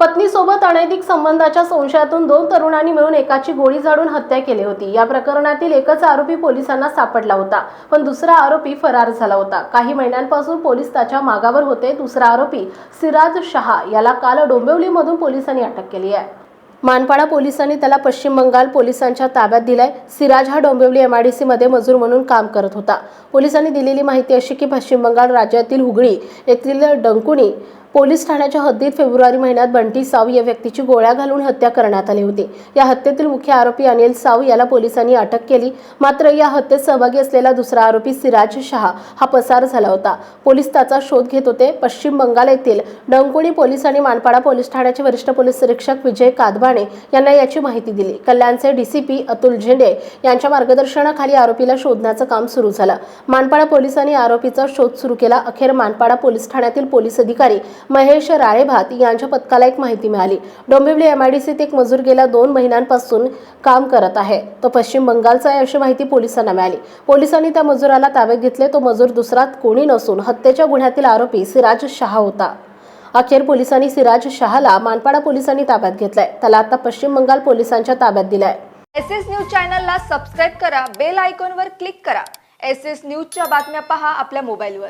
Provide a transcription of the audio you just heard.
पत्नीसोबत अनैतिक संबंधाच्या संशयातून दोन तरुणांनी मिळून एकाची गोळी झाडून हत्या केली होती. या प्रकरणातील एकच आरोपी पोलिसांना सापडला होता पण दुसरा आरोपी फरार झाला होता. काही महिन्यांपासून पोलीस त्याच्या मागावर होते. दुसरा आरोपी सिराज शहा याला काल डोंबिवलीमधून पोलिसांनी अटक केली आहे. मानपाडा पोलिसांनी त्याला पश्चिम बंगाल पोलिसांच्या ताब्यात दिलाय. सिराज हा डोंबिवली एमआयडीसी मध्ये मजूर म्हणून काम करत होता. पोलिसांनी दिलेली माहिती अशी की पश्चिम बंगाल राज्यातील हुगळी येथील डंकुणी पोलीस ठाण्याच्या हद्दीत फेब्रुवारी महिन्यात बंटी साव या व्यक्तीची गोळ्या घालून हत्या करण्यात आली होती. या हत्येतील मुख्य आरोपी अनिल साव याला पोलिसांनी अटक केली. मात्र या हत्येत सहभागी असलेला दुसरा आरोपी सिराज शहा हा पसार झाला होता. पोलीस त्याचा शोध घेत होते. पश्चिम बंगाल येथील डंकुणी पोलीस आणि मानपाडा पोलीस ठाण्याचे वरिष्ठ पोलीस निरीक्षक विजय कादबाणे यांना याची माहिती दिली. कल्याणचे डीसीपी अतुल झेंडे यांच्या मार्गदर्शनाखाली आरोपीला शोधण्याचं काम सुरू झालं. मानपाडा पोलिसांनी आरोपीचा शोध सुरू केला. अखेर मानपाडा पोलीस ठाण्यातील पोलीस अधिकारी महेश राळेभात यांच्या पथकाला एक माहिती मिळाली. डोंबिवली एमआयडीसीत एक मजूर गेल्या दोन महिन्यांपासून काम करत आहे. तो पश्चिम बंगालचा आहे अशी माहिती पोलिसांना मिळाली. पोलिसांनी त्या मजुराला ताब्यात घेतले. तो मजूर दुसरा कोणी नसून हत्येच्या गुन्ह्यातील आरोपी सिराज शहा होता. अखेर पोलिसांनी सिराज शहाला मानपाडा पोलिसांनी ताब्यात घेतलाय. त्याला आता पश्चिम बंगाल पोलिसांच्या ताब्यात दिलाय. एस एस न्यूज चॅनलला सबस्क्राईब करा बेल आयकॉनवर क्लिक करा. एस एस न्यूजच्या बातम्या पहा आपल्या मोबाईलवर.